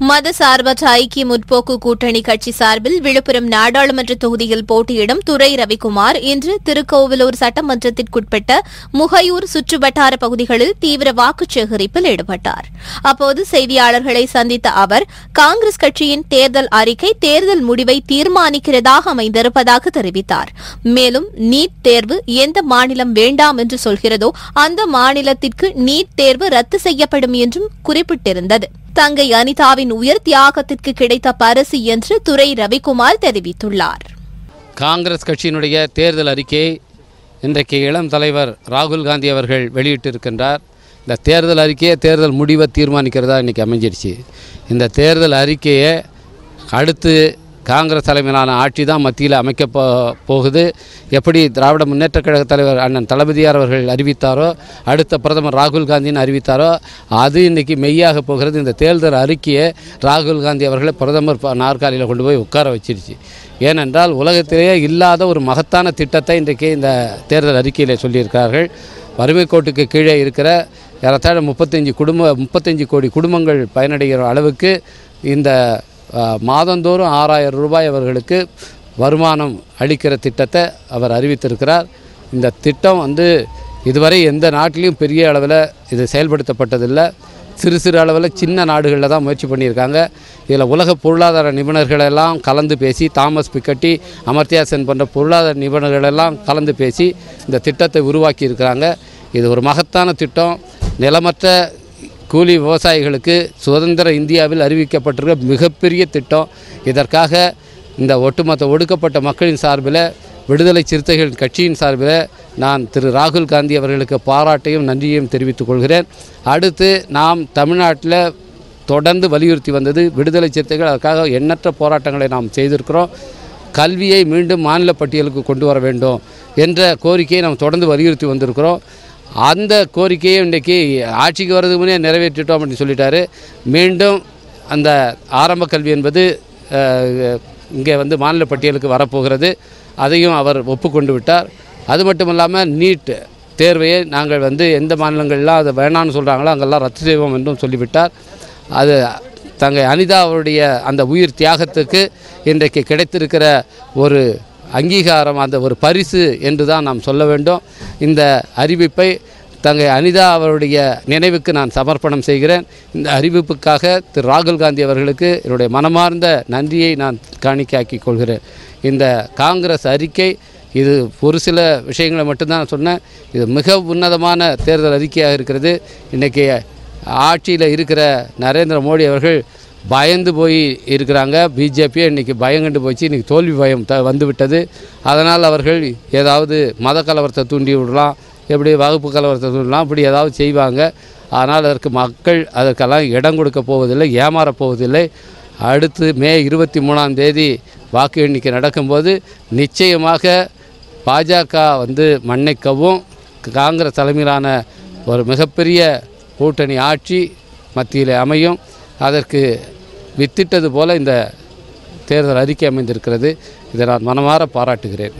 மதசார்பற்ற ஐக்கிய முற்போக்கு கூட்டணி கட்சி சார்பில் விழுப்புரம் நாடாளுமன்ற தொகுதியில் போட்டியிடும் துரை ரவிக்குமார் இன்று திருக்கோவிலூர் சட்டமன்றத்திற்குட்பட்ட முகையூர் சுற்றுவட்டார பகுதிகளில் தீவிர வாக்குச் சேகரிப்பில் ஈடுபட்டார். அப்போது செய்தியாளர்களை சந்தித்த அவர் காங்கிரஸ் கட்சியின் தேர்தல் அறிக்கை தேர்தல் முடிவை தீர்மானிக்கிறதாக அமைந்திருப்பதாக தெரிவித்தார். மேலும் நீட் தேர்வு எந்த மாநிலம் வேண்டாம் என்று சொல்கிறதோ அந்த மாநிலத்திற்கு நீட் தேர்வு ரத்து செய்யப்படும் என்றும் குறிப்பிட்டிருந்தது. தங்கை அனிதாவின் உயர் தியாகத்திற்கு கிடைத்த பரிசு என்று துரை ரவிக்குமார் தெரிவித்துள்ளார். காங்கிரஸ் கட்சியினுடைய தேர்தல் அறிக்கையை இன்றைக்கு இளம் தலைவர் ராகுல் காந்தி அவர்கள் வெளியிட்டிருக்கின்றார். இந்த தேர்தல் அறிக்கையை தேர்தல் முடிவை தீர்மானிக்கிறதா இன்றைக்கி அமைஞ்சிருச்சு. இந்த தேர்தல் அறிக்கையை அடுத்து காங்கிரஸ் தலைமையிலான ஆட்சி தான் மத்தியில் அமைக்க போ போகுது. எப்படி திராவிட முன்னேற்ற கழக தலைவர் அண்ணன் தளபதியார் அவர்கள் அறிவித்தாரோ அடுத்த பிரதமர் ராகுல் காந்தின்னு அறிவித்தாரோ அது இன்றைக்கி மெய்யாக போகிறது. இந்த தேர்தல் அறிக்கையை ராகுல் காந்தி அவர்களை பிரதமர் நாற்காலியில் கொண்டு போய் உட்கார வச்சிருச்சு. ஏனென்றால் உலகத்திலேயே இல்லாத ஒரு மகத்தான திட்டத்தை இன்றைக்கு இந்த தேர்தல் அறிக்கையில் சொல்லியிருக்கார்கள் வறுமை கோட்டுக்கு கீழே இருக்கிற ஏறத்தாழ முப்பத்தஞ்சு குடும்ப முப்பத்தஞ்சு கோடி குடும்பங்கள் பயனடைகிற அளவுக்கு இந்த மாதந்தோறும் ஆறாயிரம் ரூபாய் அவர்களுக்கு வருமானம் அளிக்கிற திட்டத்தை அவர் அறிவித்திருக்கிறார். இந்த திட்டம் வந்து இதுவரை எந்த நாட்டிலையும் பெரிய அளவில் இது செயல்படுத்தப்பட்டதில்லை. சிறு சிறு அளவில் சின்ன நாடுகளில் தான் முயற்சி பண்ணியிருக்காங்க. இதில் உலக பொருளாதார நிபுணர்களெல்லாம் கலந்து பேசி தாமஸ் பிக்கட்டி அமர்த்தியா சென் போன்ற பொருளாதார நிபுணர்களெல்லாம் கலந்து பேசி இந்த திட்டத்தை உருவாக்கி இருக்கிறாங்க இது ஒரு மகத்தான திட்டம். நிலமற்ற கூலி விவசாயிகளுக்கு சுதந்திர இந்தியாவில் அறிவிக்கப்பட்டிருக்க மிகப்பெரிய திட்டம். இதற்காக இந்த ஒட்டுமொத்த ஒடுக்கப்பட்ட மக்களின் சார்பில் விடுதலை சிறுத்தைகள் கட்சியின் சார்பில் நான் திரு ராகுல் காந்தி அவர்களுக்கு பாராட்டையும் நன்றியையும் தெரிவித்துக் கொள்கிறேன். அடுத்து நாம் தமிழ்நாட்டில் தொடர்ந்து வலியுறுத்தி வந்தது விடுதலை சிறுத்தைகள் அதற்காக எண்ணற்ற போராட்டங்களை நாம் செய்திருக்கிறோம். கல்வியை மீண்டும் மாநில பட்டியலுக்கு கொண்டு வர வேண்டும் என்ற கோரிக்கையை நாம் தொடர்ந்து வலியுறுத்தி வந்திருக்கிறோம். அந்த கோரிக்கையை இன்றைக்கி ஆட்சிக்கு வர்றதுக்கு முன்னே நிறைவேற்றிட்டோம் அப்படின்னு சொல்லிட்டாரு. மீண்டும் அந்த ஆரம்ப கல்வி என்பது இங்கே வந்து மாநில பட்டியலுக்கு வரப்போகிறது. அதையும் அவர் ஒப்புக்கொண்டு விட்டார். அது மட்டும் இல்லாமல் நீட் தேர்வையை நாங்கள் வந்து எந்த மாநிலங்கள்லாம் அதை வேணான்னு சொல்கிறாங்களோ அங்கெல்லாம் ரத்து செய்வோம் என்றும் சொல்லிவிட்டார். அது தங்கை அனிதா அவருடைய அந்த உயிர் தியாகத்துக்கு இன்றைக்கு கிடைத்திருக்கிற ஒரு அங்கீகாரம் அந்த ஒரு பரிசு என்று தான் நாம் சொல்ல வேண்டும். இந்த அறிவிப்பை தங்கை அனிதா அவருடைய நினைவுக்கு நான் சமர்ப்பணம் செய்கிறேன். இந்த அறிவிப்புக்காக திரு ராகுல் காந்தி அவர்களுக்கு என்னுடைய மனமார்ந்த நன்றியை நான் காணிக்காக்கிக் கொள்கிறேன். இந்த காங்கிரஸ் அறிக்கை இது ஒரு சில விஷயங்களை மட்டும்தான் சொன்னேன். இது மிக உன்னதமான தேர்தல் அறிக்கையாக இருக்கிறது. இன்றைக்கி ஆட்சியில் இருக்கிற நரேந்திர மோடி அவர்கள் பயந்து போய் இருக்கிறாங்க. பிஜேபியை இன்றைக்கி பயங்கண்டு போச்சு. இன்றைக்கி தோல்வி பயம் த வந்துவிட்டது. அதனால் அவர்கள் ஏதாவது மத கலவரத்தை தூண்டி விடலாம். எப்படி வகுப்பு கலவரத்தை தூண்டலாம். இப்படி ஏதாவது செய்வாங்க. ஆனால் அதற்கு மக்கள் அதற்கெல்லாம் இடம் கொடுக்க போவதில்லை ஏமாறப் போவதில்லை. அடுத்து மே இருபத்தி மூணாம் தேதி வாக்கு எண்ணிக்கை நடக்கும்போது நிச்சயமாக பாஜக வந்து மண்ணை கவும் காங்கிரஸ் தலைமையிலான ஒரு மிகப்பெரிய கூட்டணி ஆட்சி மத்தியில் அமையும். அதற்கு வித்திட்டது போல இந்த தேர்தல் அறிக்கை அமைந்திருக்கிறது. இதை நான் மனமாற பாராட்டுகிறேன்.